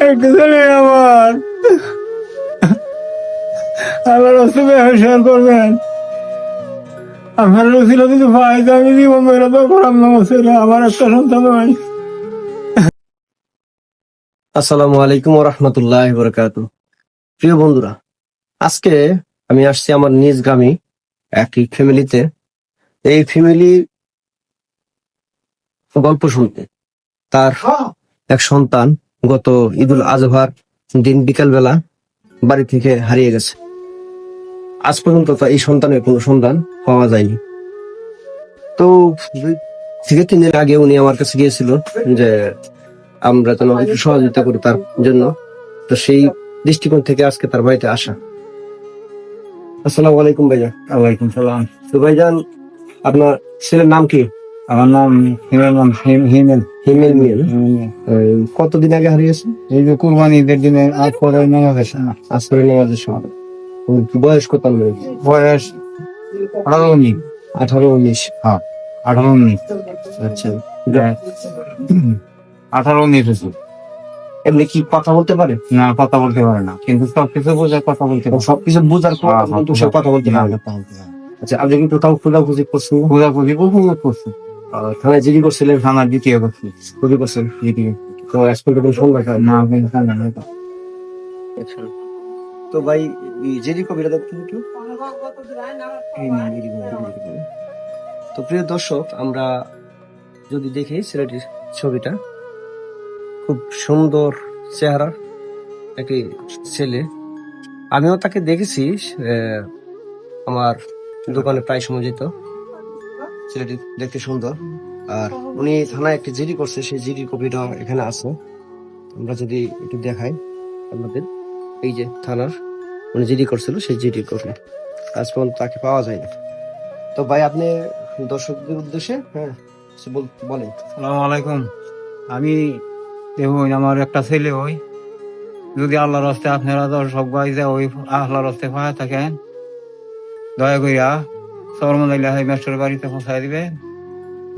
ছেলে আমার। আল্লাহ রসুলে শেয়ার করবেন। ভাই আমি না আমার একটা সন্তান হয়। আসসালামু আলাইকুম রহমতুল্লাহ বরকাত প্রিয় বন্ধুরা, আজকে আমি আসছি আমার নিজ গ্রামে একটি ফ্যামিলিতে। এই ফ্যামিলি গল্প শুনতে। তার এক সন্তান গত ঈদুল আজহার দিন বিকাল বেলা বাড়ি থেকে হারিয়ে গেছে। আজ পর্যন্ত তো এই সন্তানের কোনো সন্ধান পাওয়া যায়নি। তো থেকে তিন দিন আগে উনি আমার কাছে গিয়েছিল যে আমরা যেন একটু সহযোগিতা করি তার জন্য। তো সেই দৃষ্টিকোণ থেকে আজকে তার বাড়িতে আসা। আসসালামু আলাইকুম ভাইজান। ওয়ালাইকুম সালাম। তো ভাইজান আপনার ছেলের নাম কি? আমার নাম হিমেল নাম হিম- হিমেল। হিমেল মিল। কতদিন আগে হারিয়েছে এই যে কুরবানি ঈদের দিনে আজ পরে নেমে গেছে না। আসরে নামাজের সময় ওর বয়স কত বয়স আঠারো উনিশ। আঠারো উনিশ হ্যাঁ। আঠারো উনিশ। আচ্ছা। আঠারো উনিশ হয়েছে। এমনি কি কথা বলতে পারে? না কথা বলতে পারে না। কিন্তু সবকিছু বোঝে কথা বলতে পারে। সবকিছু বোঝার পর হ্যাঁ, সে কথা বলতে পারে কথা বলতে পারে। না। আচ্ছা আপনি কিন্তু তাও খোঁজাখুঁজি করছেন? খোঁজাখুঁজি বহুত করছে। আহ, থানায় জিডি করছিলেন থানার দ্বিতীয় খুবই করছেন দ্বিতীয়। তো এক্সপোর্ট কোনো সংবাদ হয় না কিন্তু থানা নয় তো। তো ভাই জেরি কবিরা দেখতে। তো প্রিয় দর্শক আমরা যদি দেখি ছেলেটির ছবিটা খুব সুন্দর চেহারা একটি ছেলে। আমিও তাকে দেখেছি আমার দোকানে প্রায় সময় যেত। ছেলেটি দেখতে সুন্দর। আর উনি থানায় একটি জিডি করছে, সেই জিডি কপিটা এখানে আছে। আমরা যদি একটু দেখাই আপনাদের। এই যে থানার উনি জিডি করছিল, সেই জিডি কপি আজ পর্যন্ত তাকে পাওয়া যায়নি। তো ভাই, আপনি দর্শকদের উদ্দেশ্যে হ্যাঁ বল- বলেন। সালাম আলাইকুম। আমি আমার একটা ছেলে ওই যদি আল্লাহর রাস্তে আপনারা ভাই যে ওই আল্লাহর রাস্তে পাওয়া থাকেন, দয়া করিয়া সরমদাইলা হাই বাড়িতে পৌঁছায় দিবেন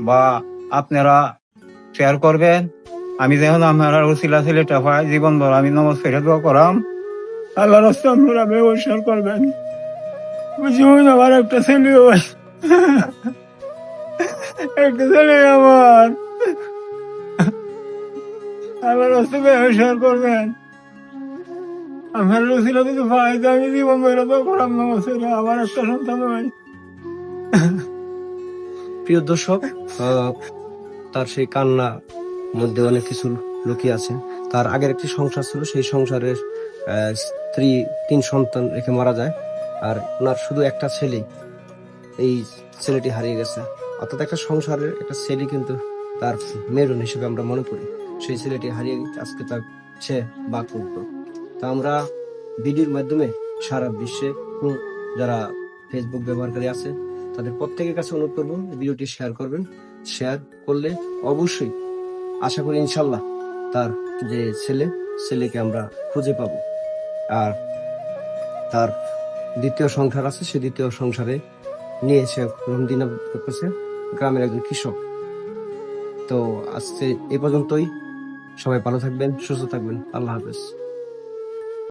বা আপনারা শেয়ার করবেন। আমি যেমন আমার ওসিলা ছেলেটা পাই জীবন ভর আমি নমজ ফেরে দোয়া করাম। আল্লাহ রাস্তে আপনারা ব্যবহার করবেন। বুঝুন আমার একটা ছেলে একটা ছেলে আমার। আমার রাস্তে ব্যবহার করবেন। আমার রসিলা যদি ভাই আমি জীবন বেরো তো করাম না ছেলে আমার একটা সন্তান হয়। প্রিয় দর্শক তার সেই কান্না মধ্যে অনেক কিছু লুকিয়ে আছে। তার আগের একটি সংসার ছিল, সেই সংসারের স্ত্রী, তিন সন্তান রেখে মারা যায়। আর ওনার শুধু একটা ছেলে, এই ছেলেটি হারিয়ে গেছে। অর্থাৎ একটা সংসারের একটা ছেলে কিন্তু তার মেরুন হিসেবে আমরা মনে করি। সেই ছেলেটি হারিয়ে আজকে তার সে বাক তা আমরা ভিডিওর মাধ্যমে সারা বিশ্বে যারা ফেসবুক ব্যবহারকারী আছে তাদের প্রত্যেকের কাছে অনুরোধ করব ভিডিওটি শেয়ার করবেন। শেয়ার করলে অবশ্যই আশা করি ইনশাল্লাহ তার যে ছেলে, ছেলেকে আমরা খুঁজে পাব। আর তার দ্বিতীয় সংসার আছে, সে দ্বিতীয় সংসারে নিয়ে সে দিন করছে গ্রামের একজন কৃষক। তো আজকে এ পর্যন্তই। সবাই ভালো থাকবেন, সুস্থ থাকবেন। আল্লাহ হাফেজ।